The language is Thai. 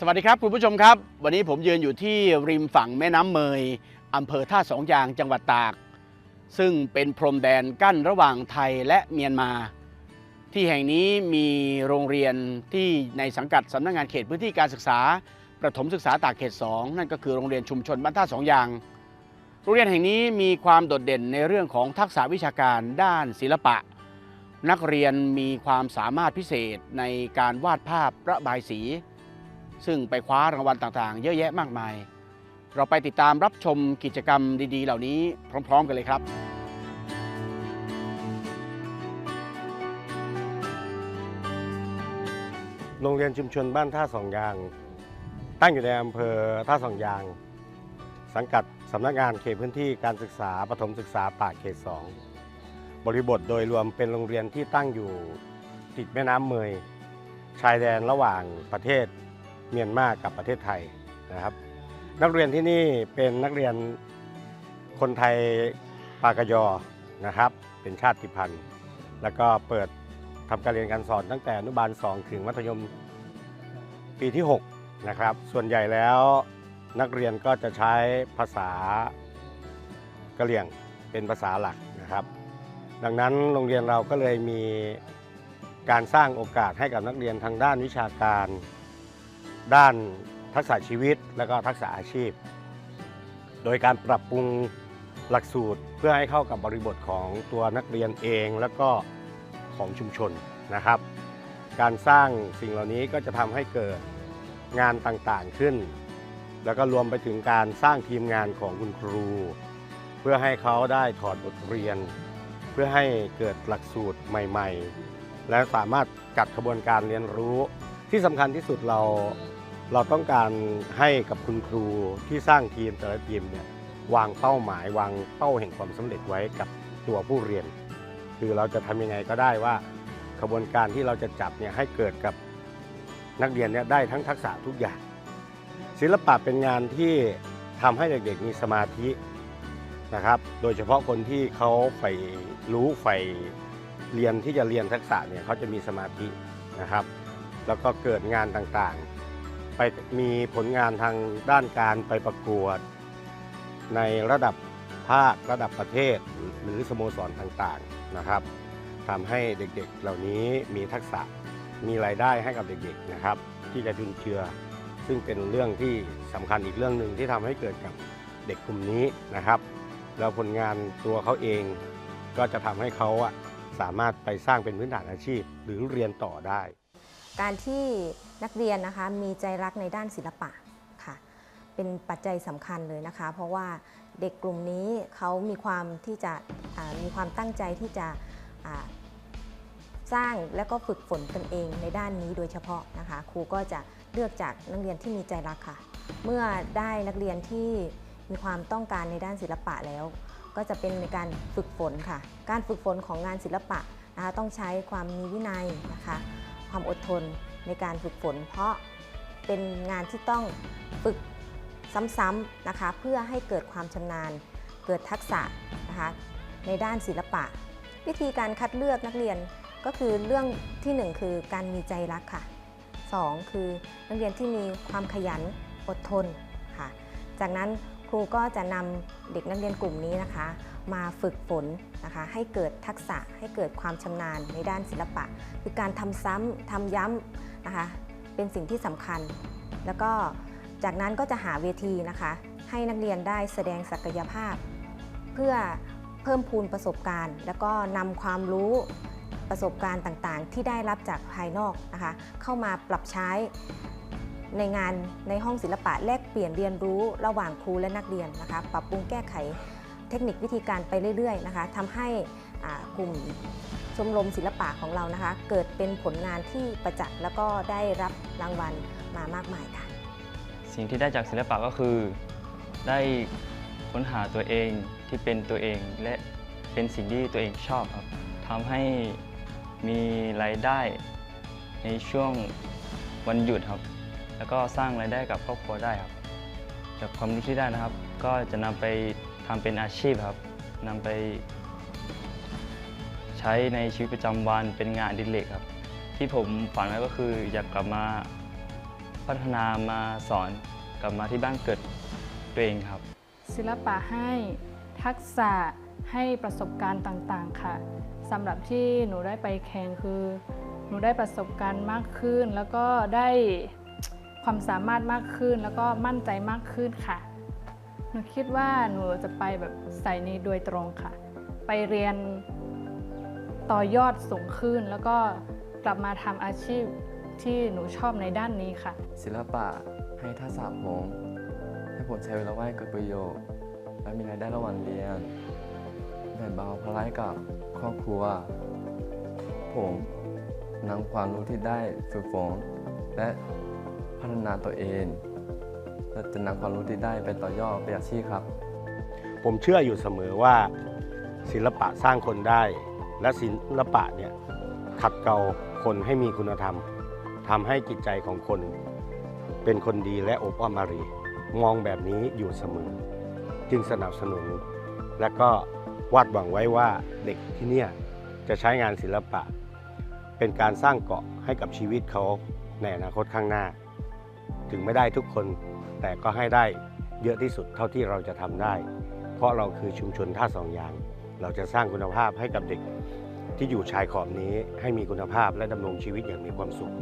สวัสดีครับคุณผู้ชมครับ วันนี้ผมยืนอยู่ที่ริมฝั่งแม่น้ำเมยอำเภอท่าสองยางจังหวัดตาก ซึ่งเป็นพรมแดนกั้นระหว่างไทยและเมียนมา ที่แห่งนี้มีโรงเรียนที่ในสังกัดสำนักงานเขตพื้นที่การศึกษา ประถมศึกษาตากเขต 2 นั่นก็คือโรงเรียนชุมชนบ้านท่าสองยาง โรงเรียนแห่งนี้มีความโดดเด่นในเรื่องของทักษะวิชาการด้านศิลปะ นักเรียนมีความสามารถพิเศษในการวาดภาพระบายสี ซึ่งไปคว้ารางวัลต่างๆ เยอะแยะมากมาย เราไปติดตามรับชมกิจกรรมดี ๆ เหล่านี้พร้อม ๆ กันเลยครับโรงเรียนชุมชนบ้านท่าสองยาง ตั้งอยู่ในอำเภอท่าสองยาง สังกัดสำนักงานเขตพื้นที่การศึกษาปฐมศึกษาตากเขต2บริบทโดยรวมเป็นโรงเรียนที่ตั้งอยู่ติดแม่น้ำเมย ชายแดนระหว่างประเทศ เมียนมากับประเทศไทยนะครับ นักเรียนที่นี่เป็นนักเรียนคนไทยปากยอนะครับ เป็นชาติพันธุ์ แล้วก็เปิดทำการเรียนการสอนตั้งแต่อนุบาล 2 ถึงมัธยมปีที่ 6 นะครับ ส่วนใหญ่แล้วนักเรียนก็จะใช้ภาษากะเหรี่ยงเป็นภาษาหลักนะครับ ดังนั้นโรงเรียนเราก็เลยมีการสร้างโอกาสให้กับนักเรียนทางด้านวิชาการ ด้านทักษะชีวิตและก็ทักษะอาชีพ โดยการปรับปรุงหลักสูตรเพื่อให้เข้ากับบริบทของตัวนักเรียนเองแล้วก็ของชุมชนนะครับ การสร้างสิ่งเหล่านี้ก็จะทำให้เกิดงานต่างๆขึ้น แล้วก็รวมไปถึงการสร้างทีมงานของคุณครู เพื่อให้เขาได้ถอดบทเรียน เพื่อให้เกิดหลักสูตรใหม่ ๆ และสามารถจัดกระบวนการเรียนรู้ที่สำคัญที่สุดเรา เราต้องการให้กับคุณครูที่สร้างทีมแต่ละทีมเนี่ยวางเป้าหมายวางเป้าแห่งความสำเร็จไว้กับตัวผู้เรียน คือเราจะทำยังไงก็ได้ว่าขบวนการที่เราจะจับเนี่ยให้เกิดกับนักเรียนเนี่ยได้ทั้งทักษะทุกอย่าง ศิลปะเป็นงานที่ทำให้เด็กๆมีสมาธินะครับ โดยเฉพาะคนที่เขาใฝ่รู้ใฝ่เรียนที่จะเรียนทักษะเนี่ยเขาจะมีสมาธินะครับ แล้วก็เกิดงานต่างๆ ไปมีผลงานทางด้านการไปประกวด ในระดับภาคระดับประเทศหรือสโมสรต่างๆนะครับทำให้เด็กๆเหล่านี้มีทักษะมีรายได้ให้กับเด็กๆนะครับ ที่จะจุนเจือ ซึ่งเป็นเรื่องที่สำคัญอีกเรื่องหนึ่งที่ทำให้เกิดกับเด็กกลุ่มนี้นะครับ แล้วผลงานตัวเขาเอง ก็จะทำให้เขาอะสามารถไปสร้างเป็นพื้นฐานอาชีพหรือเรียนต่อได้ การที่นักเรียนนะคะมีใจรักในด้านศิลปะค่ะเป็นปัจจัยสำคัญเลยนะคะ เพราะว่าเด็กกลุ่มนี้เขามีความที่จะมีความตั้งใจที่จะสร้างและก็ฝึกฝนตนเองในด้านนี้โดยเฉพาะนะคะครูก็จะเลือกจากนักเรียนที่มีใจรักค่ะ เมื่อได้นักเรียนที่มีความต้องการในด้านศิลปะแล้ว ก็จะเป็นในการฝึกฝนค่ะ การฝึกฝนของงานศิลปะนะคะต้องใช้ความมีวินัยนะคะ ความอดทนในการฝึกฝน เพราะเป็นงานที่ต้องฝึกซ้ำๆนะคะ เพื่อให้เกิดความชำนาญ เกิดทักษะนะคะในด้านศิลปะ วิธีการคัดเลือกนักเรียนก็คือเรื่องที่หนึ่งคือการมีใจรักค่ะสองคือนักเรียนที่มีความขยันอดทนค่ะ จากนั้น รูก็จะนำเด็กนักเรียนกลุ่มนี้นะคะ มาฝึกฝนนะคะ ให้เกิดทักษะให้เกิดความชำนาญในด้านศิลปะ คือการทำซ้ำทำย้ำนะคะ เป็นสิ่งที่สำคัญ แล้วก็จากนั้นก็จะหาเวทีนะคะ ให้นักเรียนได้แสดงศักยภาพ เพื่อเพิ่มพูนประสบการณ์ แล้วก็นำความรู้ประสบการณ์ต่างๆ ที่ได้รับจากภายนอกนะคะ เข้ามาปรับใช้ ในงานในห้องศิลปะแลกเปลี่ยนเรียนรู้ระหว่างครูและนักเรียนนะคะปรับปรุงแก้ไขเทคนิควิธีการไปเรื่อยๆนะคะทำให้กลุ่มชมรมศิลปะของเรานะคะ เกิดเป็นผลงานที่ประจักษ์แล้วก็ได้รับรางวัลมามากมายค่ะ สิ่งที่ได้จากศิลปะก็คือ ได้ค้นหาตัวเองที่เป็นตัวเองและเป็นสิ่งที่ตัวเองชอบครับทำให้มีรายได้ในช่วงวันหยุดครับ แล้วก็สร้างรายได้กับครอบครัวได้ครับ จากความรู้ที่ได้นะครับ ก็จะนำไปทำเป็นอาชีพครับนำไป ใช้ในชีวิตประจำวันเป็นงานดิเรกครับ ที่ผมฝันไว้ก็คืออยากกลับมาพัฒนามาสอนกลับมาที่บ้านเกิดตัวเองครับ ศิลปะให้ทักษะให้ประสบการณ์ต่างๆค่ะสำหรับที่หนูได้ไปแข่งคือ หนูได้ประสบการณ์มากขึ้น แล้วก็ได้ ความสามารถมากขึ้นแล้วก็มั่นใจมากขึ้นค่ะ หนูคิดว่าหนูจะไปแบบใสายนี้โดยตรงค่ะ ไปเรียนต่อยอดสูงขึ้น แล้วก็กลับมาทำอาชีพที่หนูชอบในด้านนี้ค่ะ ศิลปะให้ทักษะผมให้ผมใช้เวลาว่างให้เกิดประโยชน์ และมีรายได้ระหว่างเรียนแบ่งเบาภาระให้กับครอบครัว ผมนำความรู้ที่ได้ฝึกฝนและ พัฒนาตัวเองและจะนำความรู้ที่ได้ไปต่อยอดเป็นอาชีพครับ ผมเชื่ออยู่เสมอว่าศิลปะสร้างคนได้ และศิลปะเนี่ยขัดเกลาคนให้มีคุณธรรมทำให้จิตใจของคน เป็นคนดีและอบอ้อมอารี มองแบบนี้อยู่เสมอ จึงสนับสนุน และก็วาดหวังไว้ว่าเด็กที่เนี่ยจะใช้งานศิลปะ เป็นการสร้างเกาะให้กับชีวิตเขาในอนาคตข้างหน้า ถึงไม่ได้ทุกคน แต่ก็ให้ได้เยอะที่สุดเท่าที่เราจะทำได้ เพราะเราคือชุมชนท่าสองยาง เราจะสร้างคุณภาพให้กับเด็กที่อยู่ชายขอบนี้ให้มีคุณภาพและดำรงชีวิตอย่างมีความสุข